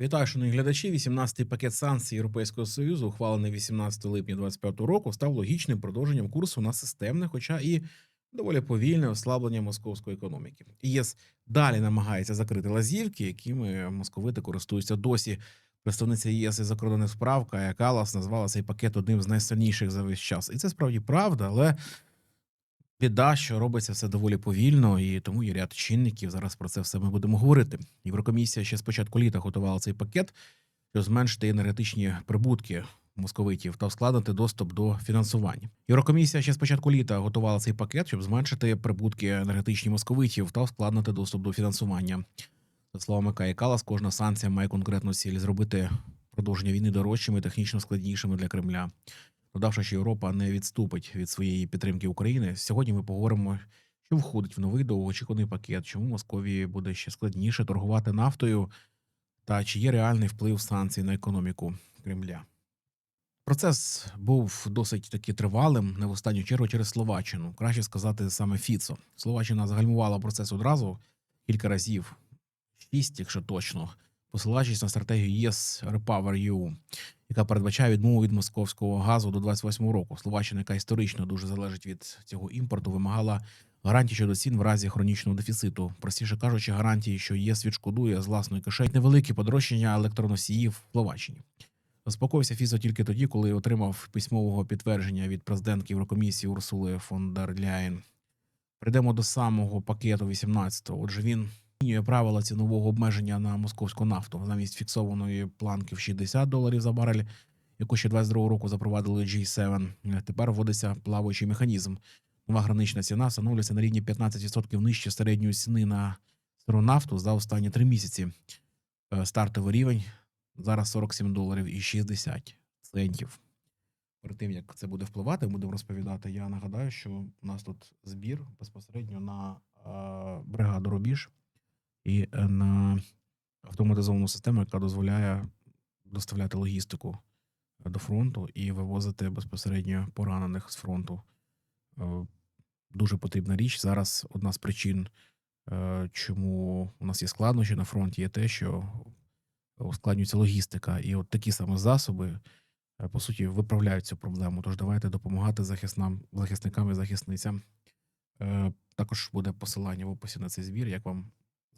Вітаю, шановні глядачі. 18-й пакет санкцій Європейського союзу, ухвалений 18 липня 2025 року, став логічним продовженням курсу на системне, хоча і доволі повільне ослаблення московської економіки. ЄС далі намагається закрити лазівки, якими московити користуються досі. Представниця ЄС із закордонних справ Кая Калас назвала цей пакет одним з найсильніших за весь час. І це справді правда, але біда, що робиться все доволі повільно, і тому є ряд чинників. Зараз про це все ми будемо говорити. Єврокомісія ще з початку літа готувала цей пакет, щоб зменшити енергетичні прибутки московитів та ускладнити доступ до фінансування. Єврокомісія ще з початку літа готувала цей пакет, щоб зменшити прибутки енергетичні московитів та ускладнити доступ до фінансування. За словами Каї Калас, кожна санкція має конкретну ціль зробити продовження війни дорожчими, і технічно складнішими для Кремля. Додавши, що Європа не відступить від своєї підтримки України. Сьогодні ми поговоримо, що входить в новий довгоочікуваний пакет, чому Московії буде ще складніше торгувати нафтою, та чи є реальний вплив санкцій на економіку Кремля. Процес був досить таки тривалим, не в останню чергу через Словаччину. Краще сказати саме Фіцо. Словаччина загальмувала процес одразу кілька разів, шість, якщо точно, посилаючись на стратегію ЄС Repower EU, яка передбачає відмову від московського газу до 28 року. Словаччина, яка історично дуже залежить від цього імпорту, вимагала гарантій щодо цін в разі хронічного дефіциту. Простіше кажучи, гарантії, що ЄС відшкодує з власної кишені невеликі подорожчання електроносіїв в Словаччині. Заспокоївся Фізо тільки тоді, коли отримав письмового підтвердження від президентки Єврокомісії Урсули фон дер Ляєн. Прийдемо до самого пакету 18-го. Отже, він змінює правила цінового обмеження на московську нафту замість фіксованої планки в 60 доларів за барель, яку ще 22 року запровадили G7. Тепер вводиться плаваючий механізм. Нова гранична ціна встановлюється на рівні 15% нижче середньої ціни на сиру нафту за останні три місяці. Е, Стартовий рівень зараз 47 доларів і 60 центів. Перед тим як це буде впливати, будемо розповідати. Я нагадаю, що у нас тут збір безпосередньо на е, бригаду Рубіж і е, на автоматизовану систему, яка дозволяє доставляти логістику до фронту і вивозити безпосередньо поранених з фронту. Е, Дуже потрібна річ. Зараз одна з причин, е, чому у нас є складнощі на фронті, є те, що ускладнюється логістика, і от такі саме засоби е, по суті виправляють цю проблему. Тож давайте допомагати захиснам, захисникам і захисницям. Е, Також буде посилання в описі на цей збір. Як вам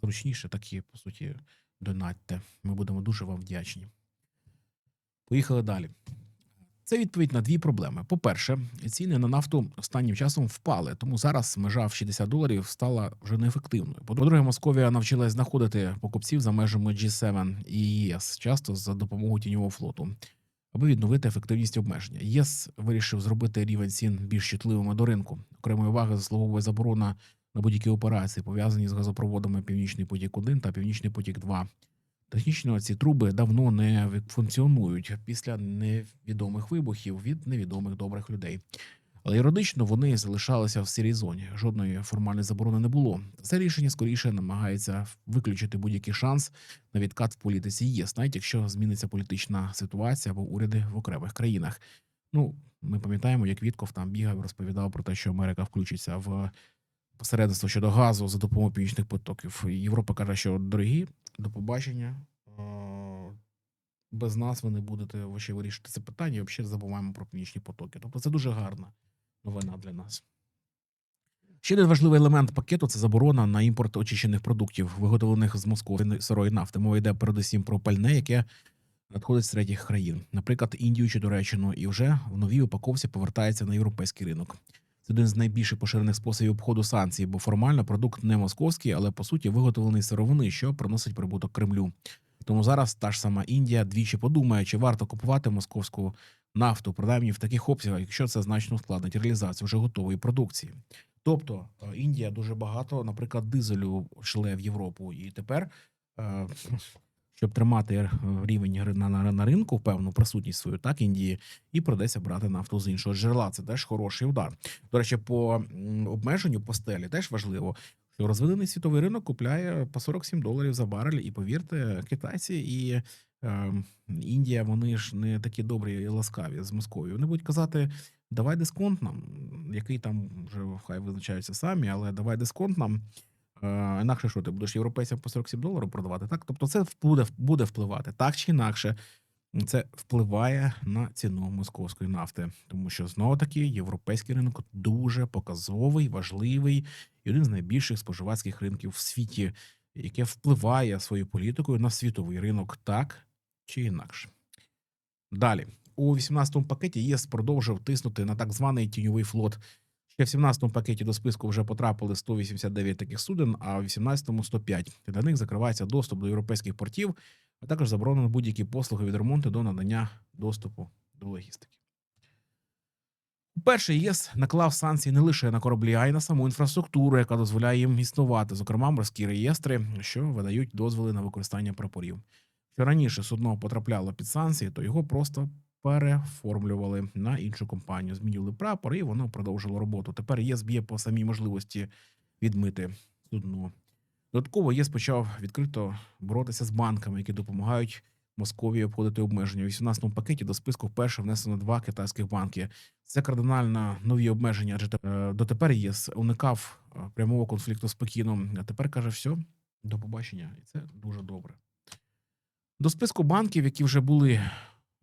зручніше, так і по суті донатьте. Ми будемо дуже вам вдячні. Поїхали далі. Це відповідь на дві проблеми. По-перше, ціни на нафту останнім часом впали, тому зараз межа в 60 доларів стала вже неефективною. По-друге, Московія навчилась знаходити покупців за межами G7 і ЄС, часто за допомогою тіньового флоту, аби відновити ефективність обмеження. ЄС вирішив зробити рівень цін більш чутливими до ринку. Окремої уваги заслуговує заборона на будь-які операції, пов'язані з газопроводами Північний потік 1 та Північний потік 2 Технічно ці труби давно не функціонують після невідомих вибухів від невідомих добрих людей. Але юридично вони залишалися в сірій зоні. Жодної формальної заборони не було. Це рішення скоріше намагається виключити будь-який шанс на відкат в політиці ЄС, навіть якщо зміниться політична ситуація або уряди в окремих країнах. Ну, ми пам'ятаємо, як Вітков там бігав, розповідав про те, що Америка включиться в посередництво щодо газу за допомогою північних потоків. Європа каже, що дорогі, до побачення. Без нас ви не будете вирішити це питання. І взагалі забуваємо про північні потоки. Тобто це дуже гарна новина для нас. Ще один важливий елемент пакету це заборона на імпорт очищених продуктів, виготовлених з Москви сирої нафти. Мова йде передусім про пальне, яке надходить з третіх країн, наприклад, Індію чи Туреччину, і вже в новій упаковці повертається на європейський ринок. Це один з найбільш поширених способів обходу санкцій, бо формально продукт не московський, але по суті виготовлений сировини, що приносить прибуток Кремлю. Тому зараз та ж сама Індія двічі подумає, чи варто купувати московську нафту, принаймні в таких обсягах, якщо це значно ускладнить реалізацію вже готової продукції. Тобто е, Індія дуже багато, наприклад, дизелю шле в Європу, і тепер, е, щоб тримати е, рівень на, на, на ринку, певну присутність свою, так Індії, і придеться брати нафту з іншого джерела. Це теж хороший удар. До речі, по обмеженню по стелі теж важливо, що розвинений світовий ринок купляє по 47 доларів за барель, і повірте, китайці і е, Індія, вони ж не такі добрі і ласкаві з Московією. Вони будуть казати. Давай дисконт нам, який там вже хай визначаються самі, але давай дисконт нам. Е, інакше що ти будеш європейцям по 47 доларів продавати? Так, тобто, це буде буде впливати так чи інакше. Це впливає на ціну московської нафти, тому що знову таки європейський ринок дуже показовий, важливий і один з найбільших споживацьких ринків в світі, яке впливає своєю політикою на світовий ринок так чи інакше. Далі у 18-му пакеті ЄС продовжив тиснути на так званий тіньовий флот. Ще в 17-му пакеті до списку вже потрапили 189 таких суден, а в 18-му 105. Для них закривається доступ до європейських портів, а також заборонено будь-які послуги від ремонту до надання доступу до логістики. Перше, ЄС наклав санкції не лише на кораблі, а й на саму інфраструктуру, яка дозволяє їм існувати, зокрема морські реєстри, що видають дозволи на використання прапорів. Що раніше судно потрапляло під санкції, то його просто переформлювали на іншу компанію, змінювали прапор, і воно продовжило роботу. Тепер ЄС б'є по самій можливості відмити судно. Додатково ЄС почав відкрито боротися з банками, які допомагають Московії обходити обмеження. У 18-му пакеті до списку вперше внесено два китайських банки. Це кардинально нові обмеження, адже е, дотепер ЄС уникав е, прямого конфлікту з Пекіном. А тепер каже, все, до побачення, і це дуже добре. До списку банків, які вже були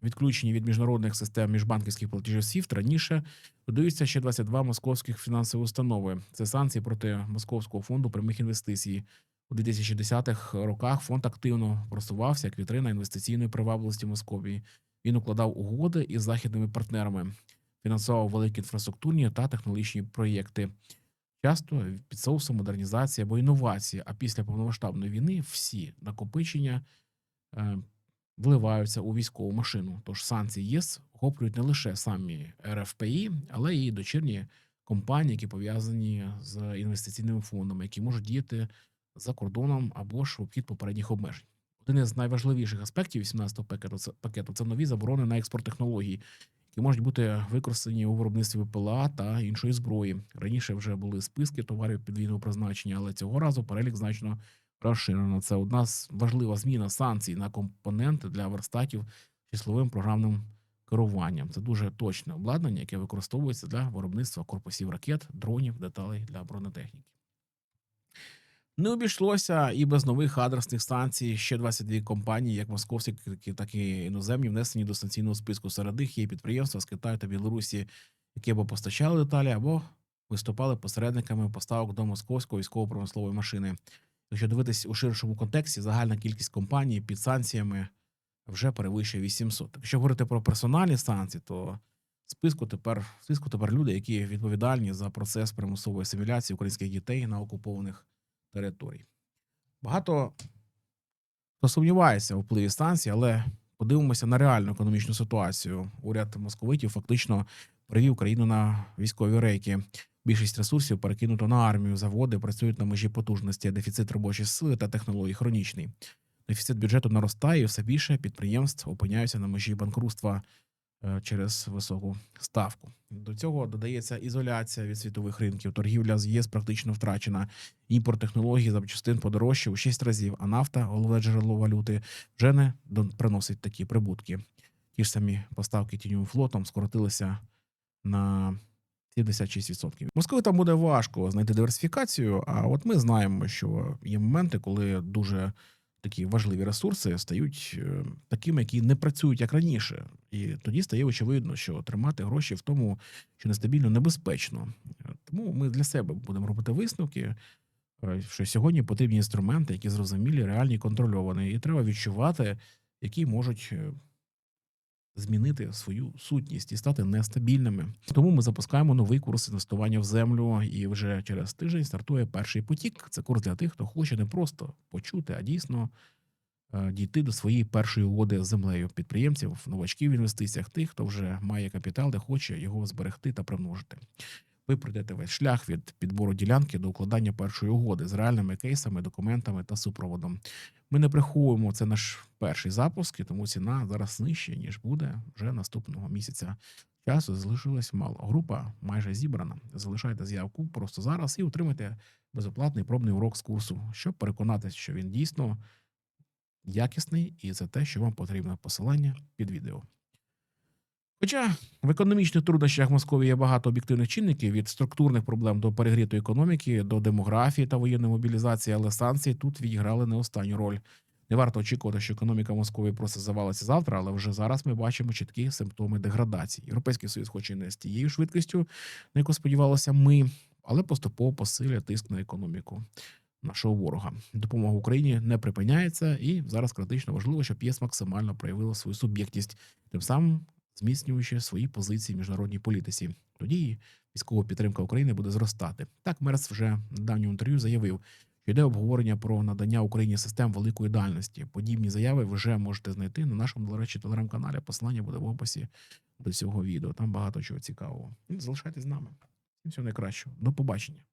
відключені від міжнародних систем міжбанківських платежів SWIFT, раніше додаються ще 22 московських фінансові установи. Це санкції проти Московського фонду прямих інвестицій. У 2010-х роках фонд активно просувався як вітрина інвестиційної привабливості Московії. Він укладав угоди із західними партнерами, фінансував великі інфраструктурні та технологічні проєкти, часто під соусом модернізації або інновації. А після повномасштабної війни всі накопичення е, вливаються у військову машину. Тож санкції ЄС охоплюють не лише самі РФПІ, але й дочірні компанії, які пов'язані з інвестиційними фондами, які можуть діяти за кордоном або ж обхід попередніх обмежень. Один із найважливіших аспектів 18-го пакету пакету це нові заборони на експорт технологій, які можуть бути використані у виробництві ПЛА та іншої зброї. Раніше вже були списки товарів підвійного призначення, але цього разу перелік значно розширено. Це одна з важлива зміна санкцій на компоненти для верстатів числовим програмним керуванням. Це дуже точне обладнання, яке використовується для виробництва корпусів ракет, дронів, деталей для бронетехніки. Не обійшлося і без нових адресних станцій. Ще 22 компанії, як московські, так і іноземні, внесені до санкційного списку. Серед них є підприємства з Китаю та Білорусі, які або постачали деталі, або виступали посередниками поставок до московської військово-промислової машини. Якщо дивитись у ширшому контексті, загальна кількість компаній під санкціями вже перевищує 800. Якщо говорити про персональні санкції, то в списку тепер в списку тепер люди, які відповідальні за процес примусової асиміляції українських дітей на окупованих територій. Багато хто сумнівається у впливі станції, але подивимося на реальну економічну ситуацію. Уряд московитів фактично привів країну на військові рейки. Більшість ресурсів перекинуто на армію, заводи працюють на межі потужності, дефіцит робочої сили та технологій хронічний. Дефіцит бюджету наростає, і все більше підприємств опиняються на межі банкрутства е, через високу ставку. До цього додається ізоляція від світових ринків. Торгівля з ЄС практично втрачена. Імпорт технологій запчастин подорожчав у 6 разів, а нафта, головне джерело валюти, вже не приносить такі прибутки. Ті ж самі поставки тіньовим флотом скоротилися на 76%. Московитам буде важко знайти диверсифікацію. А от ми знаємо, що є моменти, коли дуже такі важливі ресурси стають е, такими, які не працюють як раніше, і тоді стає очевидно, що тримати гроші в тому, що нестабільно небезпечно. Тому ми для себе будемо робити висновки. Е, що сьогодні потрібні інструменти, які зрозумілі, реальні, контрольовані, і треба відчувати, які можуть е, змінити свою сутність і стати нестабільними. Тому ми запускаємо новий курс інвестування в землю, і вже через тиждень стартує перший потік. Це курс для тих, хто хоче не просто почути, а дійсно е, дійти до своєї першої угоди з землею підприємців, новачків в інвестиціях, тих, хто вже має капітал, де хоче його зберегти та примножити. Ви пройдете весь шлях від підбору ділянки до укладання першої угоди з реальними кейсами, документами та супроводом. Ми не приховуємо це наш перший запуск, і тому ціна зараз нижча, ніж буде вже наступного місяця. Часу залишилось мало. Група майже зібрана. Залишайте заявку просто зараз і отримайте безоплатний пробний урок з курсу, щоб переконатися, що він дійсно якісний і це те, що вам потрібно. Посилання під відео. Хоча в економічних труднощах Московії є багато об'єктивних чинників від структурних проблем до перегрітої економіки, до демографії та воєнної мобілізації, але санкції тут відіграли не останню роль. Не варто очікувати, що економіка Московії просто завалиться завтра, але вже зараз ми бачимо чіткі симптоми деградації. Європейський союз, хоч і не з тією швидкістю, на яку сподівалися ми, але поступово посилює тиск на економіку нашого ворога. Допомога Україні не припиняється, і зараз критично важливо, щоб ЄС максимально проявила свою суб'єктність, тим самим зміцнюючи свої позиції в міжнародній політиці. Тоді військова підтримка України буде зростати. Так Мерц вже в давньому інтерв'ю заявив, що йде обговорення про надання Україні систем великої дальності. Подібні заяви ви вже можете знайти на нашому, до речі, телеграм-каналі. Посилання буде в описі до цього відео. Там багато чого цікавого. Залишайтесь з нами. Всього найкращого. До побачення.